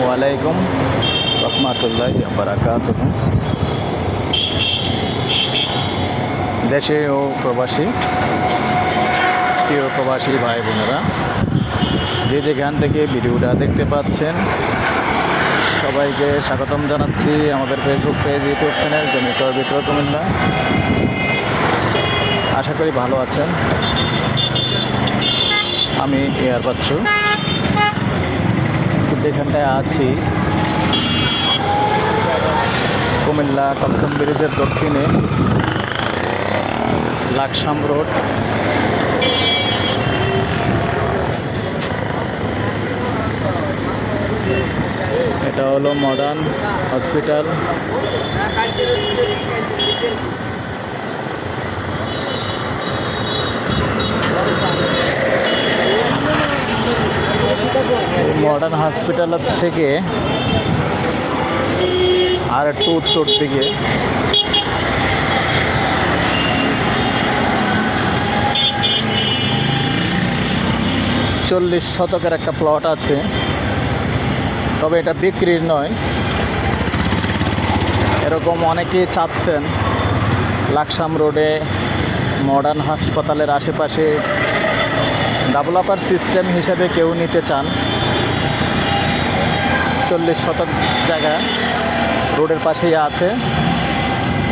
আসসালামু আলাইকুম বারাকাত দেশে ও প্রবাসী, প্রিয় প্রবাসী ভাই বোনেরা, যে যেখান থেকে ভিডিওটা দেখতে পাচ্ছেন, সবাইকে স্বাগতম জানাচ্ছি আমাদের ফেসবুক পেজ ইউটিউব চ্যানেল জমিকর বিক্রয় কুমিল্লা। আশা করি ভালো আছেন। আমি এয়ার পাচ্ছু যেখানটায় আছি। কুমিল্লা টমথম ব্রিজের দক্ষিণে লাকসাম রোড। এটা হলো মডার্ন হসপিটাল মডার্ন হসপিটাল থেকে আর একটু উত্তর দিকে। চল্লিশ শতকের একটা প্লট আছে, তবে এটা বিক্রির নয়। এরকম অনেকেই চাচ্ছেন লাকসাম রোডে মডার্ন হাসপাতালের আশেপাশে ডেভেলপার সিস্টেম হিসেবে কেউ নিতে চান। চল্লিশ শতক জায়গা রোডের পাশেই আছে।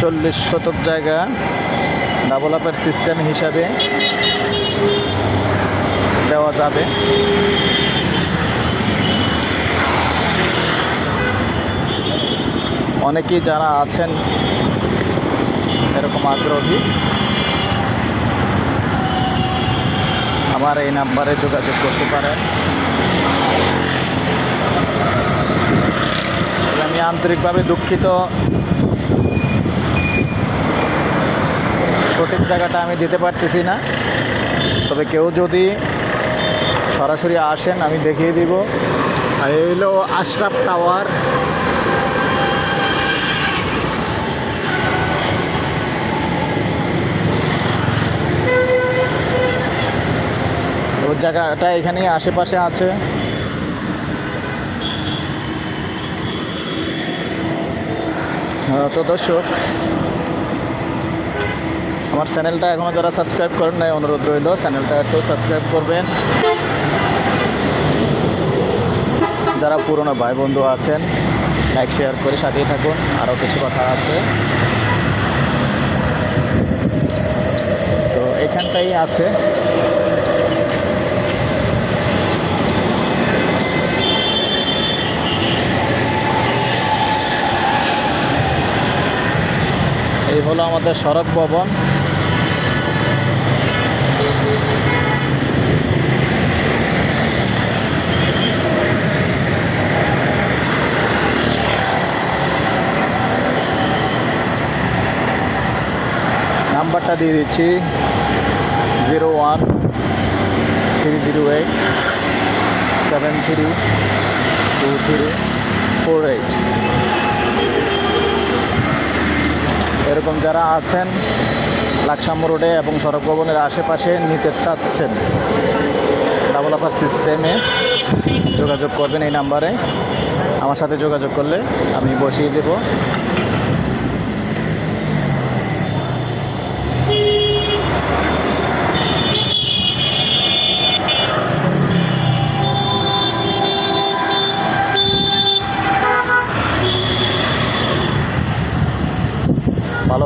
চল্লিশ শতক জায়গা ডেভেলপার সিস্টেম হিসাবে দেওয়া যাবে। অনেকেই যারা আছেন এরকম আগ্রহী, আমার এই নাম্বারে যোগাযোগ করতে পারেন তবে আমি আন্তরিকভাবে দুঃখিত। সঠিক জায়গাটা আমি দিতে পারতেছি না। তবে কেউ যদি সরাসরি আসেন, আমি দেখিয়ে দিব। আর এই হলো আশরাফ টাওয়ার। জায়গাটা এখানেই আশেপাশে আছে। তো দর্শক, আমার চ্যানেলটা এখনও যারা সাবস্ক্রাইব করেন নাই, অনুরোধ রইল, চ্যানেলটা একটু সাবস্ক্রাইব করবেন। যারা পুরনো ভাই বন্ধু আছেন লাইক শেয়ার করে সাথেই থাকুন আরও কিছু কথা আছে। তো এখানটাই আছে। এই হলো আমাদের সড়ক ভবন। নাম্বারটা দিয়ে দিচ্ছি, zero one three zero eight seven three two three four eight. এরকম যারা আছেন, লাকসাম রোডে এবং সড়ক ভবনের আশেপাশে নিতে চাচ্ছেন ডেভেলপার সিস্টেমে যোগাযোগ করবেন এই নাম্বারে। আমার সাথে যোগাযোগ করলে আমি বসিয়ে দেব।